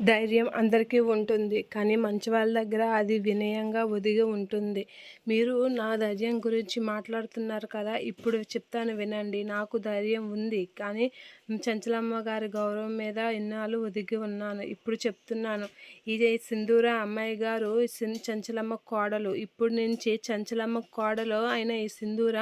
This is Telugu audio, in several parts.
ధైర్యం అందరికీ ఉంటుంది కానీ మంచి వాళ్ళ దగ్గర అది వినయంగా ఒదిగి ఉంటుంది. మీరు నా ధైర్యం గురించి మాట్లాడుతున్నారు కదా ఇప్పుడు చెప్తాను వినండి. నాకు ధైర్యం ఉంది కానీ చంచలమ్మ గారి గౌరవం మీద ఇన్నాళ్ళు ఒదిగి ఉన్నాను ఇప్పుడు చెప్తున్నాను. ఇది సింధూర అమ్మాయి గారు చంచలమ్మ కోడలు. ఇప్పుడు నుంచి చంచలమ్మ కోడలు అయిన ఈ సింధూర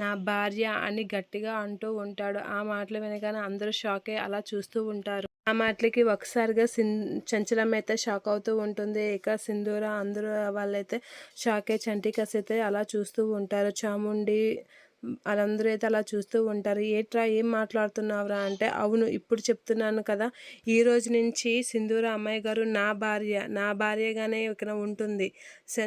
నా భార్య అని గట్టిగా అంటూ ఉంటాడు. ఆ మాటలు వినగానే అందరూ షాకే అలా చూస్తూ ఉంటారు. ఆ మాటలకి ఒకసారిగా సిన్ చంచలం అయితే షాక్ అవుతూ ఉంటుంది. ఇక సింధూర అందరూ వాళ్ళైతే షాక్ చంటి కసైతే అలా చూస్తూ ఉంటారు. చాముండి వాళ్ళందరూ అయితే అలా చూస్తూ ఉంటారు. ఏట్రా ఏం మాట్లాడుతున్నావురా అంటే అవును ఇప్పుడు చెప్తున్నాను కదా. ఈ రోజు నుంచి సింధూర అమ్మాయి గారు నా భార్య నా భార్యగానే ఇక్కడ ఉంటుంది.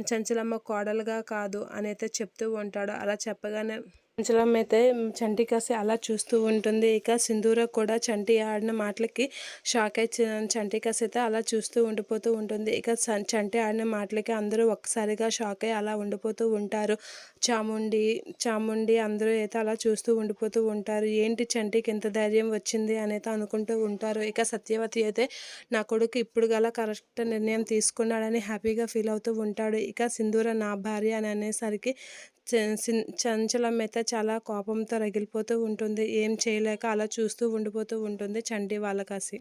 చంచలమ్మ కోడలుగా కాదు అని అయితే చెప్తూ ఉంటాడు. అలా చెప్పగానే చంచలం అయితే చంటి కాసి అలా చూస్తూ ఉంటుంది. ఇక సింధూర కూడా చంటి ఆడిన మాటలకి షాక్ అయి చంటి కాసి అయితే అలా చూస్తూ ఉండిపోతూ ఉంటుంది. ఇక చంటి ఆడిన మాటలకి అందరూ ఒక్కసారిగా షాక్ అయ్యి అలా ఉండిపోతూ ఉంటారు. చాముండి చాముండి అందరూ అయితే అలా చూస్తూ ఉండిపోతూ ఉంటారు. ఏంటి చంటికి ఎంత ధైర్యం వచ్చింది అనేది అనుకుంటూ ఉంటారు. ఇక సత్యవతి అయితే నా కొడుకు ఇప్పుడు గల కరెక్ట్ నిర్ణయం తీసుకున్నాడని హ్యాపీగా ఫీల్ అవుతూ ఉంటాడు. ఇక సింధూర నా భార్య అని అనేసరికి చ- అయితే చాలా కోపంతో రగిలిపోతూ ఉంటుంది. ఏం చేయలేక అలా చూస్తూ ఉండిపోతూ ఉంటుంది చండి వాళ్ళ కాసి.